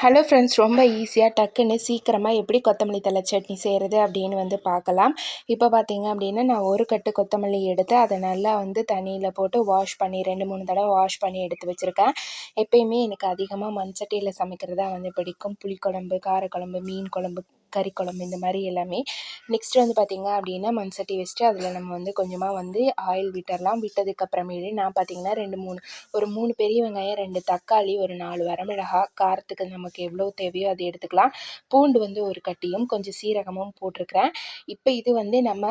Hello friends ரொம்ப ஈஸியாக டக்குன்னு சீக்கிரமாக எப்படி கொத்தமல்லி தலை சட்னி செய்கிறது அப்படின்னு வந்து பார்க்கலாம். இப்போ பார்த்தீங்க அப்படின்னா நான் ஒரு கட்டு கொத்தமல்லி எடுத்து அதை நல்லா வந்து தண்ணியில் போட்டு வாஷ் பண்ணி ரெண்டு மூணு தடவை வாஷ் பண்ணி எடுத்து வச்சுருக்கேன். எப்பயுமே எனக்கு அதிகமாக மண்சட்டியில் சமைக்கிறதா சமைக்கிறது தான் வந்து பிடிக்கும். புளிக்குழம்பு காரக்குழம்பு மீன் குழம்பு கறி குழம்பு இந்த மாதிரி எல்லாமே. நெக்ஸ்ட்டு வந்து பார்த்திங்க அப்படின்னா மண் சட்டி வச்சுட்டு அதில் நம்ம வந்து கொஞ்சமாக வந்து ஆயில் விட்டுடலாம் விட்டதுக்கப்புறமேலே நான் பார்த்திங்கன்னா ரெண்டு மூணு ஒரு மூணு பெரிய வெங்காயம் ரெண்டு தக்காளி ஒரு நாலு வரமிளகா காரத்துக்கு நமக்கு எவ்வளோ தேவையோ அதை எடுத்துக்கலாம். பூண்டு வந்து ஒரு கட்டியும் கொஞ்சம் சீரகமும் போட்டிருக்கிறேன். இப்போ இது வந்து நம்ம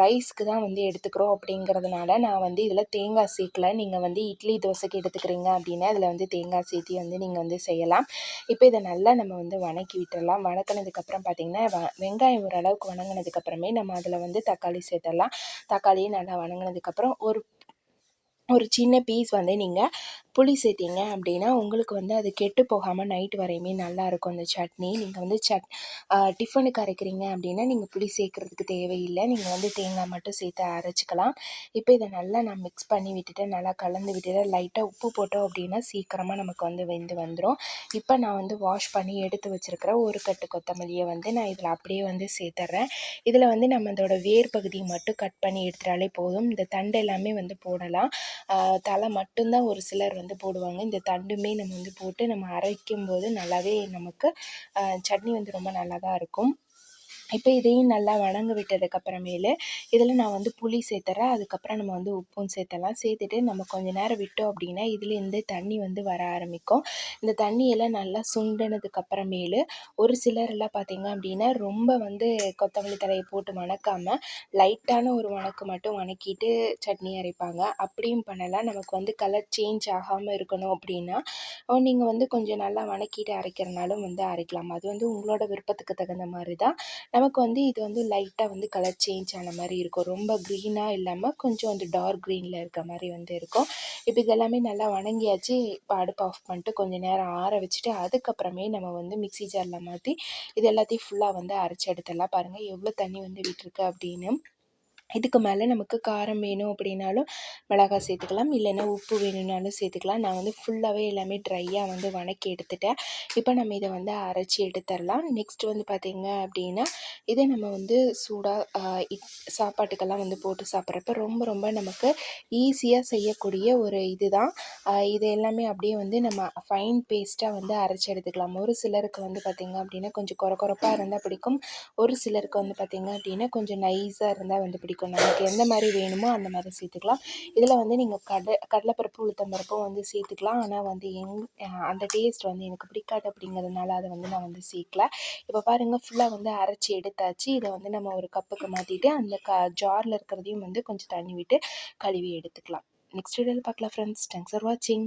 ரைஸ்க்கு தான் வந்து எடுத்துக்கிறோம் அப்படிங்கிறதுனால நான் வந்து இதில் தேங்காய் சேர்க்கல. நீங்கள் வந்து இட்லி தோசைக்கு எடுத்துக்கிறீங்க அப்படின்னா அதில் வந்து தேங்காய் சேர்த்தி வந்து நீங்கள் வந்து செய்யலாம். இப்போ இதை நல்லா நம்ம வந்து வணக்கி விட்டுடலாம் வணக்கினதுக்கப்புறம் பார்த்திங்கன்னா பார்த்திங்கன்னா வெங்காயம் ஓரளவுக்கு வணங்கினதுக்கப்புறமே நம்ம அதில் வந்து தக்காளி சேர்த்துடலாம் தக்காளியும் நல்லா வணங்கினதுக்கப்புறம் ஒரு ஒரு சின்ன பீஸ் வந்து நீங்கள் புளி சேர்த்திங்க அப்படின்னா உங்களுக்கு வந்து அது கெட்டு போகாமல் நைட் வரையுமே நல்லாயிருக்கும் அந்த சட்னி நீங்கள் வந்து சட் டிஃபனுக்கு அரைக்கிறீங்க அப்படின்னா நீங்கள் புளி சேர்க்குறதுக்கு தேவையில்லை. நீங்கள் வந்து தேங்காய் மட்டும் சேர்த்து அரைச்சிக்கலாம். இப்போ இதை நல்லா நான் மிக்ஸ் பண்ணி விட்டுட்டு நல்லா கலந்து விட்டுட்டு லைட்டாக உப்பு போட்டோம் அப்படின்னா சீக்கிரமாக நமக்கு வந்து வெந்து வந்துடும் இப்போ நான் வந்து வாஷ் பண்ணி எடுத்து வச்சுருக்கிற ஒரு கட்டு கொத்தமல்லியை வந்து நான் இதில் அப்படியே வந்து சேர்த்துட்றேன் இதில் வந்து நம்ம அதோட வேர் பகுதியை மட்டும் கட் பண்ணி எடுத்துட்டாலே போதும். இந்த தண்டு எல்லாமே வந்து போடலாம். தலை மட்டும்தான் ஒரு சிலர் வந்து போடுவாங்க. இந்த தண்டுமே நம்ம வந்து போட்டு நம்ம அரைக்கும் போது நல்லாவே நமக்கு சட்னி வந்து ரொம்ப நல்லா தான் இருக்கும். இப்போ இதையும் நல்லா வணங்க விட்டதுக்கப்புறமேலு இதில் நான் வந்து புளி சேர்த்துறேன் அதுக்கப்புறம் நம்ம வந்து உப்பும் சேர்த்தலாம் சேர்த்துட்டு நம்ம கொஞ்ச நேரம் விட்டோம் அப்படின்னா இதுலேருந்து தண்ணி வந்து வர ஆரம்பிக்கும். இந்த தண்ணியெல்லாம் நல்லா சுண்டினதுக்கப்புறமேலு ஒரு சிலரெல்லாம் பார்த்திங்க அப்படின்னா ரொம்ப வந்து கொத்தமல்லி தலையை போட்டு வணக்காமல் லைட்டான ஒரு வணக்கு மட்டும் வணக்கிட்டு சட்னி அரைப்பாங்க. அப்படியும் பண்ணலாம். நமக்கு வந்து கலர் சேஞ்ச் ஆகாமல் இருக்கணும் அப்படின்னா நீங்கள் வந்து கொஞ்சம் நல்லா வணக்கிட்டு அரைக்கிறனாலும் வந்து அரைக்கலாம். அது வந்து உங்களோட விருப்பத்துக்கு தகுந்த மாதிரி தான். நமக்கு வந்து இது வந்து லைட்டாக வந்து கலர் சேஞ்ச் ஆன மாதிரி இருக்கும். ரொம்ப க்ரீனாக இல்லாமல் கொஞ்சம் வந்து டார்க் க்ரீனில் இருக்க மாதிரி வந்து இருக்கும். இப்போ இதெல்லாமே நல்லா வணங்கியாச்சு. இப்போ அடுப்பு ஆஃப் பண்ணிட்டு கொஞ்சம் நேரம் ஆற வச்சுட்டு அதுக்கப்புறமே நம்ம வந்து மிக்சி ஜாரில் மாற்றி இது எல்லாத்தையும் ஃபுல்லாக வந்து அரைச்சி எடுத்துடலாம். பாருங்கள் எவ்வளோ தண்ணி வந்து விட்டுருக்கு அப்படின்னு. இதுக்கு மேலே நமக்கு காரம் வேணும் அப்படின்னாலும் மிளகாய் சேர்த்துக்கலாம். இல்லைன்னா உப்பு வேணும்னாலும் சேர்த்துக்கலாம். நான் வந்து ஃபுல்லாகவே எல்லாமே ட்ரையாக வந்து வணக்கி எடுத்துட்டேன். இப்போ நம்ம இதை வந்து அரைச்சி எடுத்துடலாம். நெக்ஸ்ட் வந்து பார்த்திங்க அப்படின்னா இதை நம்ம வந்து சூடாக இட் சாப்பாட்டுக்கெல்லாம் வந்து போட்டு சாப்பிட்றப்ப ரொம்ப ரொம்ப நமக்கு ஈஸியாக செய்யக்கூடிய ஒரு இது தான் இது எல்லாமே அப்படியே வந்து நம்ம ஃபைன் பேஸ்ட்டாக வந்து அரைச்சி எடுத்துக்கலாம். ஒரு சிலருக்கு வந்து பார்த்திங்க அப்படின்னா கொஞ்சம் குறை குறப்பாக இருந்தால் பிடிக்கும். ஒரு சிலருக்கு வந்து பார்த்திங்க அப்படின்னா கொஞ்சம் நைஸாக இருந்தால் வந்து பிடிக்கும். இருக்கும் நமக்கு எந்த மாதிரி வேணுமோ அந்த மாதிரி சேர்த்துக்கலாம். இதில் வந்து நீங்கள் கடை கடலைப்பருப்பு உளுத்தம்பருப்பும் வந்து சேர்த்துக்கலாம். ஆனால் வந்து எங் அந்த டேஸ்ட் வந்து எனக்கு பிடிக்காது அப்படிங்கிறதுனால அதை வந்து நான் வந்து சேர்க்கல. இப்போ பாருங்கள் ஃபுல்லாக வந்து அரைச்சி எடுத்தாச்சு. இதை வந்து நம்ம ஒரு கப்புக்கு மாற்றிட்டு அந்த க ஜாரில் இருக்கிறதையும் வந்து கொஞ்சம் தண்ணி விட்டு கழுவி எடுத்துக்கலாம். நெக்ஸ்ட் வீடியோவில் பார்க்கலாம் ஃப்ரெண்ட்ஸ் தேங்க்ஸ் ஃபார் வாட்சிங்